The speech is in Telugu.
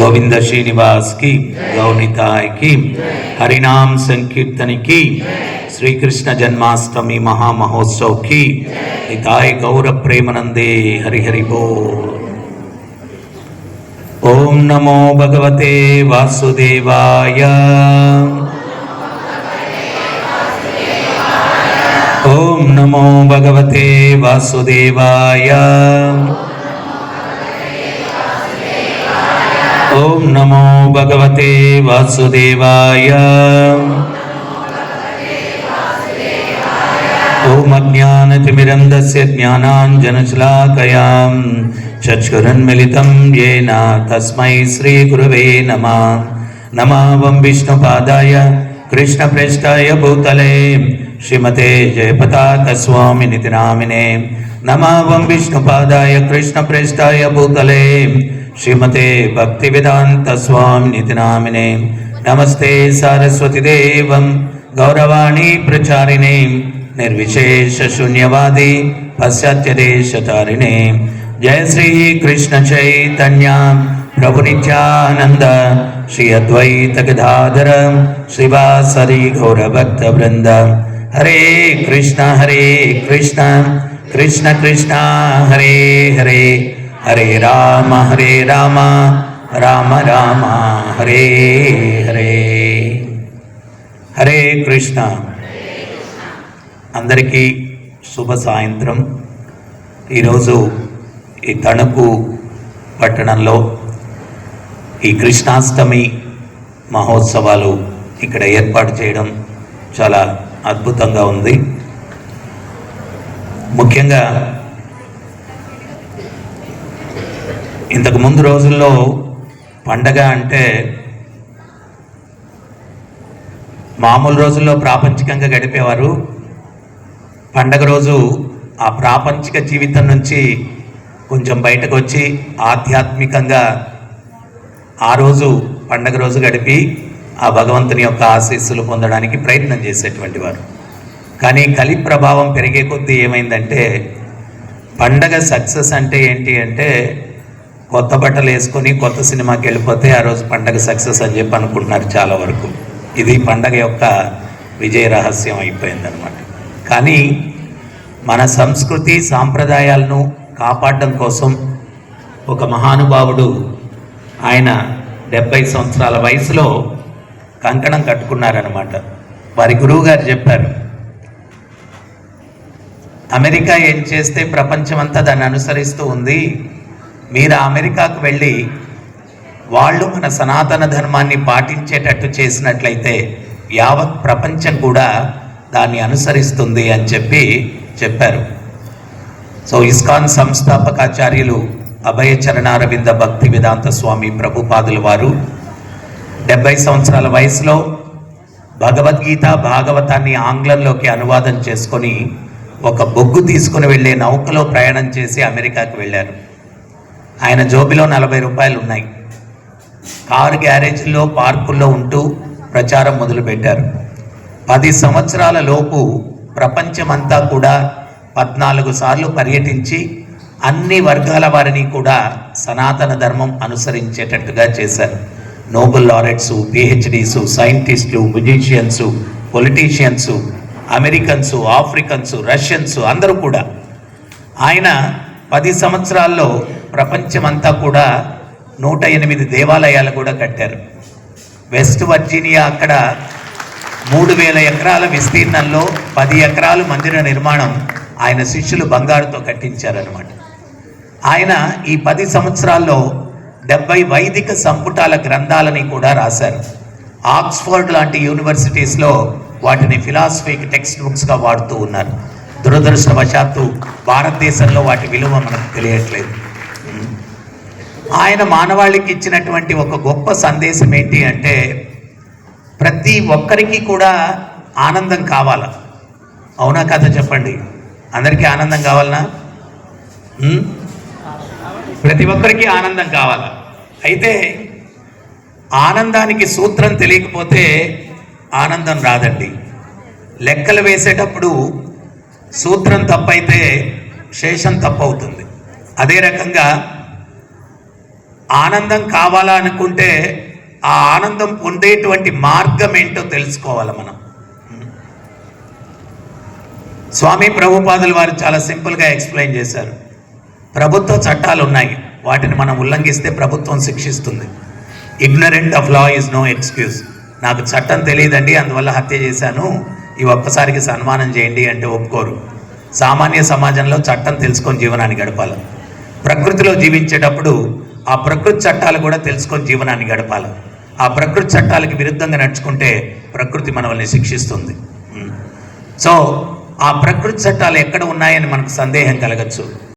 గోవింద శ్రీనివాస్కి గౌనితాయ్కి హరినామ్ సంకీర్తన శ్రీకృష్ణ జన్మాష్టమి మహామహోత్సవ్ నితాయి గౌర ప్రేమనందే హరిహరి హరి ఓం నమో భగవతే వాసుదేవాయ. ఓం నమో భగవతే వాసుదేవాయ. ఓం నమో భగవతే వాసుదేవాయ. ఓం అజ్ఞానతిమిరంధస్య జ్ఞానాంజనశ్లాకయాం. చక్షురన్మిళితం యేన తస్మై శ్రీగురవే నమ. నమావం విష్ణుపాదాయ కృష్ణప్రేష్టాయ భూతలే. శ్రీమతే జయపతాకస్వామినితి నామినే నమావం విష్ణుపాదాయ కృష్ణప్రేష్టాయ భూతలే. श्रीमते भक्तिवेदान्त स्वामिनितिनामिने नमस्ते सारस्वतीदेवं गौरवाणी प्रचारिणे निर्विशेषशून्यवादी पाश्चात्यदेशतारिणे जय श्रीकृष्णचैतन्या प्रभुनित्यानन्द श्री अद्वैतगदाधर श्रीवासरि घोरभक्तवृन्द हरे कृष्ण हरे कृष्ण कृष्ण कृष्ण हरे हरे హరే రామ హరే రామ రామ రామ హరే హరే. హరే కృష్ణ. అందరికీ శుభ సాయంత్రం. ఈరోజు ఈ తణుకు పట్టణంలో ఈ కృష్ణాష్టమి మహోత్సవాలు ఇక్కడ ఏర్పాటు చేయడం చాలా అద్భుతంగా ఉంది. ముఖ్యంగా ఇంతకు ముందు రోజుల్లో పండగ అంటే మామూలు రోజుల్లో ప్రాపంచికంగా గడిపేవారు. పండగ రోజు ఆ ప్రాపంచిక జీవితం నుంచి కొంచెం బయటకు వచ్చి ఆధ్యాత్మికంగా ఆ రోజు పండగ రోజు గడిపి ఆ భగవంతుని యొక్క ఆశీస్సులు పొందడానికి ప్రయత్నం చేసేటువంటి వారు. కానీ కలి ప్రభావం పెరిగే కొద్దీ ఏమైందంటే పండగ సక్సెస్ అంటే ఏంటి అంటే కొత్త బట్టలు వేసుకొని కొత్త సినిమాకి వెళ్ళిపోతే ఆ రోజు పండగ సక్సెస్ అని చెప్పి అనుకుంటున్నారు చాలా వరకు. ఇది పండగ యొక్క విజయ రహస్యం అయిపోయిందనమాట కానీ మన సంస్కృతి సాంప్రదాయాలను కాపాడడం కోసం ఒక మహానుభావుడు ఆయన డెబ్బై సంవత్సరాల వయసులో కంకణం కట్టుకున్నారనమాట వారి గురువు గారు చెప్పారు అమెరికా ఏం చేస్తే ప్రపంచమంతా దాన్ని అనుసరిస్తూ ఉంది మీరు అమెరికాకు వెళ్ళి వాళ్ళు మన సనాతన ధర్మాన్ని పాటించేటట్టు చేసినట్లయితే యావత్ ప్రపంచం కూడా దాన్ని అనుసరిస్తుంది అని చెప్పి చెప్పారు. సో ఇస్కాన్ సంస్థాపకాచార్యులు అభయ చరణారవింద భక్తి వేదాంత స్వామి ప్రభుపాదుల వారు డెబ్బై సంవత్సరాల వయసులో భగవద్గీత భాగవతాన్ని ఆంగ్లంలోకి అనువాదం చేసుకొని ఒక బొగ్గు తీసుకుని వెళ్ళే నౌకలో ప్రయాణం చేసి అమెరికాకు వెళ్ళారు. ఆయన జోబిలో నలభై రూపాయలు ఉన్నాయి. కారు గ్యారేజ్లో పార్కుల్లో ఉంటూ ప్రచారం మొదలుపెట్టారు. పది సంవత్సరాల లోపు ప్రపంచమంతా కూడా పద్నాలుగు సార్లు పర్యటించి అన్ని వర్గాల వారిని కూడా సనాతన ధర్మం అనుసరించేటట్టుగా చేశారు. నోబెల్ లారెట్స్ పిహెచ్డీసు సైంటిస్టులు musicians politicians Americans Africans Russians అందరూ కూడా ఆయన పది సంవత్సరాల్లో ప్రపంచమంతా కూడా నూట ఎనిమిది దేవాలయాలు కూడా కట్టారు. వెస్ట్ వర్జీనియా అక్కడ మూడు వేల ఎకరాల విస్తీర్ణంలో పది ఎకరాలు మందిర నిర్మాణం ఆయన శిష్యులు బంగారుతో కట్టించారనమాట ఆయన ఈ పది సంవత్సరాల్లో డెబ్బై వైదిక సంపుటాల గ్రంథాలని కూడా రాశారు. ఆక్స్ఫర్డ్ లాంటి యూనివర్సిటీస్లో వాటిని ఫిలాసఫీకి టెక్స్ట్ బుక్స్గా వాడుతూ ఉన్నారు. దురదృష్టవశాత్తు భారతదేశంలో వాటి విలువ మనకు తెలియట్లేదు. ఆయన మానవాళికి ఇచ్చినటువంటి ఒక గొప్ప సందేశం ఏంటి అంటే ప్రతి ఒక్కరికి కూడా ఆనందం కావాల. అవునా కథ చెప్పండి? అందరికీ ఆనందం కావాలనా? ప్రతి ఒక్కరికి ఆనందం కావాల. అయితే ఆనందానికి సూత్రం తెలియకపోతే ఆనందం రాదండి. లెక్కలు వేసేటప్పుడు సూత్రం తప్పైతే శేషం తప్పవుతుంది. అదే రకంగా ఆనందం కావాలా అనుకుంటే ఆ ఆనందం పొందేటువంటి మార్గం ఏంటో తెలుసుకోవాలి మనం. స్వామి ప్రభుపాదులు వారు చాలా సింపుల్గా ఎక్స్ప్లెయిన్ చేశారు. ప్రభుత్వ చట్టాలు ఉన్నాయి. వాటిని మనం ఉల్లంఘిస్తే ప్రభుత్వం శిక్షిస్తుంది. Ignorant of law is no excuse నాకు చట్టం తెలియదండి అందువల్ల హత్య చేశాను. ఈ ఒక్కసారికి సన్మానం చేయండి అంటే ఒప్పుకోరు. సామాన్య సమాజంలో చట్టం తెలుసుకొని జీవనాన్ని గడపాలి. ప్రకృతిలో జీవించేటప్పుడు ఆ ప్రకృతి చట్టాలు కూడా తెలుసుకొని జీవనాన్ని గడపాలి. ఆ ప్రకృతి చట్టాలకు విరుద్ధంగా నడుచుకుంటే ప్రకృతి మనల్ని శిక్షిస్తుంది. సో ఆ ప్రకృతి చట్టాలు ఎక్కడ ఉన్నాయని మనకు సందేహం కలగచ్చు.